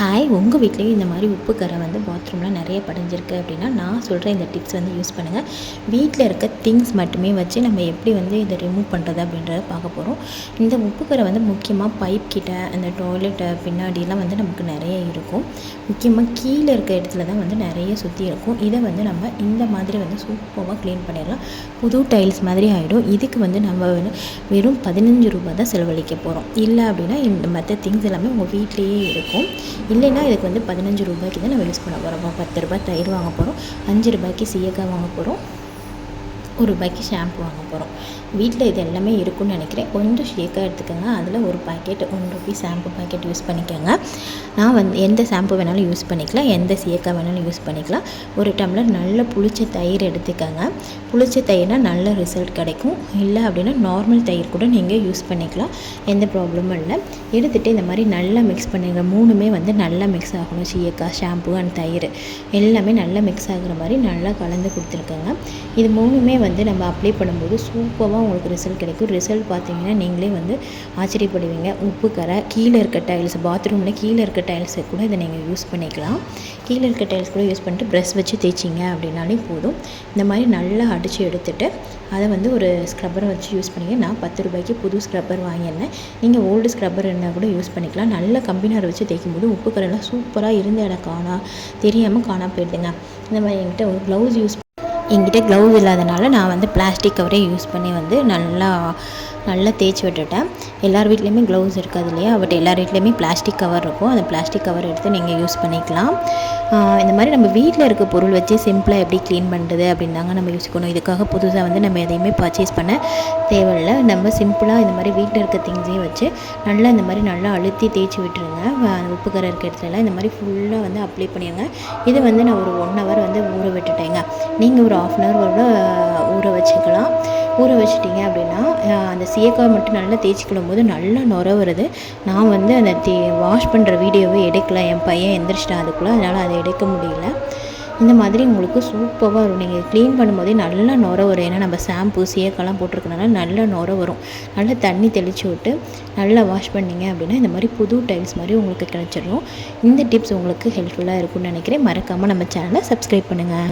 Hi உங்கள் வீட்லேயும் இந்த மாதிரி உப்பு கரை வந்து பாத்ரூமில் நிறைய படைஞ்சிருக்கு அப்படின்னா நான் சொல்கிற இந்த டிப்ஸ் வந்து யூஸ் பண்ணுங்கள் வீட்டில் இருக்க திங்ஸ் மட்டுமே வச்சு நம்ம எப்படி வந்து இதை ரிமூவ் பண்ணுறது அப்படின்றத பார்க்க போகிறோம் இந்த உப்பு கரை வந்து முக்கியமாக பைப் கிட்ட அந்த டாய்லெட்டை பின்னாடிலாம் வந்து நமக்கு நிறைய இருக்கும். முக்கியமாக கீழே இருக்க இடத்துல தான் வந்து நிறைய சுற்றி இருக்கும். இதை வந்து நம்ம இந்த மாதிரி வந்து சூப்பராக க்ளீன் பண்ணிடலாம். புது டைல்ஸ் மாதிரி ஆகிடும் இதுக்கு வந்து நம்ம வந்து வெறும் பதினஞ்சு ரூபாய் தான் செலவழிக்க போகிறோம் இல்லை அப்படின்னா இந்த மற்ற திங்ஸ் எல்லாமே உங்கள் வீட்லேயே இருக்கும். இல்லைன்னா இதுக்கு வந்து பதினஞ்சு ரூபாய்க்கு தான் நம்ம யூஸ் பண்ண போகிறோம் பத்து ரூபாய் தயிர் வாங்க போகிறோம் அஞ்சு ரூபாய்க்கு சீயக்காய் வாங்க போகிறோம் ஒரு ரூபாய்க்கு ஷாம்பு வாங்க போகிறோம் வீட்டில் இது எல்லாமே இருக்குன்னு நினைக்கிறேன். கொஞ்சம் ஷேக்காக எடுத்துக்கோங்க. அதில் ஒரு packet one rupees shampoo packet use பண்ணிக்கோங்க. நான் வந்து எந்த ஷாம்பு வேணாலும் யூஸ் பண்ணிக்கலாம். எந்த சீயக்காய் வேணாலும் யூஸ் பண்ணிக்கலாம். ஒரு டம்ளர் நல்ல புளிச்ச தயிர் எடுத்துக்கோங்க. புளிச்ச தயிர்னால் நல்ல ரிசல்ட் கிடைக்கும். இல்லை அப்படின்னா நார்மல் தயிர் கூட நீங்கள் யூஸ் பண்ணிக்கலாம். எந்த ப்ராப்ளமும் இல்லை. எடுத்துகிட்டு இந்த மாதிரி நல்லா மிக்ஸ் பண்ணுங்க. மூணுமே வந்து நல்லா மிக்ஸ் ஆகணும். சீயக்காய் ஷாம்பு அண்ட் தயிர். எல்லாமே நல்லா மிக்ஸ் ஆகுற மாதிரி நல்லா கலந்து கொடுத்துருக்கோங்க. இது மூணுமே வந்து வந்து நம்ம அப்ளை பண்ணும்போது சூப்பராக உங்களுக்கு ரிசல்ட் கிடைக்கும். ரிசல்ட் பார்த்தீங்கன்னா நீங்களே வந்து ஆச்சரியப்படுவீங்க. உப்பு கரை கீழே இருக்க டைல்ஸ் பாத்ரூமில் கீழே இருக்க டைல்ஸை கூட இதை நீங்கள் யூஸ் பண்ணிக்கலாம். கீழே இருக்க டைல்ஸ் கூட யூஸ் பண்ணிட்டு ப்ரெஷ் வச்சு தேய்ச்சிங்க அப்படின்னாலே போதும். இந்த மாதிரி நல்லா அடித்து எடுத்துகிட்டு அதை வந்து ஒரு ஸ்க்ரப்பரை வச்சு யூஸ் பண்ணிங்க. நான் பத்து ரூபாய்க்கு புது ஸ்க்ரப்பர் வாங்கியிருந்தேன். நீங்கள் ஓல்டு ஸ்க்ரப்பர் இருந்தால் கூட யூஸ் பண்ணிக்கலாம். நல்ல கம்பினார் வச்சு தேய்க்கும் போது உப்பு கரெல்லாம் சூப்பராக இருந்த இடம் காணா தெரியாமல் காணா போயிடுதுங்க. இந்த மாதிரி என்கிட்ட ஒரு க்ளவுஸ் யூஸ் என்கிட்ட க்ளவுஸ் இல்லாதனால நான் வந்து பிளாஸ்டிக் கவரே யூஸ் பண்ணி வந்து நல்லா நல்லா தேய்ச்சி விட்டுட்டேன் எல்லார் வீட்லேயுமே க்ளவுஸ் இருக்காது இல்லையா? பட் எல்லார் வீட்லேயுமே பிளாஸ்டிக் கவர் இருக்கும். அந்த பிளாஸ்டிக் கவர் எடுத்து நீங்கள் யூஸ் பண்ணிக்கலாம். இந்த மாதிரி நம்ம வீட்டில் இருக்க பொருள் வச்சு சிம்பிளாக எப்படி க்ளீன் பண்ணுறது அப்படின்னு தாங்க நம்ம யோசிக்கணும். இதுக்காக புதுசாக வந்து நம்ம எதையுமே பர்ச்சேஸ் பண்ண தேவையில்லை. நம்ம சிம்பிளாக இந்த மாதிரி வீட்டில் இருக்க திங்ஸையும் வச்சு நல்லா இந்த மாதிரி நல்லா அழுத்தி தேய்ச்சி விட்டுருங்க. உப்பு கரை இருக்க இடத்துலலாம் இந்த மாதிரி ஃபுல்லாக வந்து அப்ளை பண்ணிடுங்க இது வந்து நான் ஒரு ஒன் ஹவர் வந்து ஊற விட்டுட்டேங்க. நீங்கள் ஒரு ஆஃப் அன் ஹவர் ஊற வச்சுக்கலாம். ஊற வச்சிட்டிங்க அப்படின்னா அந்த சீயக்காய் மட்டும் நல்லா தேய்ச்சிக்கிடும் போது நல்லா நுர வருது. நான் வந்து அந்த தே வாஷ் பண்ணுற வீடியோவை எடுக்கல. என் பையன் எந்திரிச்சிட்டான் அதுக்குள்ளே. அதனால் அதை எடுக்க முடியல. இந்த மாதிரி உங்களுக்கு சூப்பராக வரும் நீங்கள் க்ளீன் பண்ணும்போதே நல்லா நுர வரும். ஏன்னா நம்ம ஷாம்பு சீயக்காய்லாம் போட்டிருக்கனால நல்லா நுர வரும். நல்லா தண்ணி தெளித்து விட்டு நல்லா வாஷ் பண்ணிங்க அப்படின்னா இந்த மாதிரி புது டைல்ஸ் மாதிரி உங்களுக்கு கிடச்சிடும் இந்த டிப்ஸ் உங்களுக்கு ஹெல்ப்ஃபுல்லாக இருக்கும்னு நினைக்கிறேன். மறக்காமல் நம்ம சேனலை சப்ஸ்கிரைப் பண்ணுங்கள்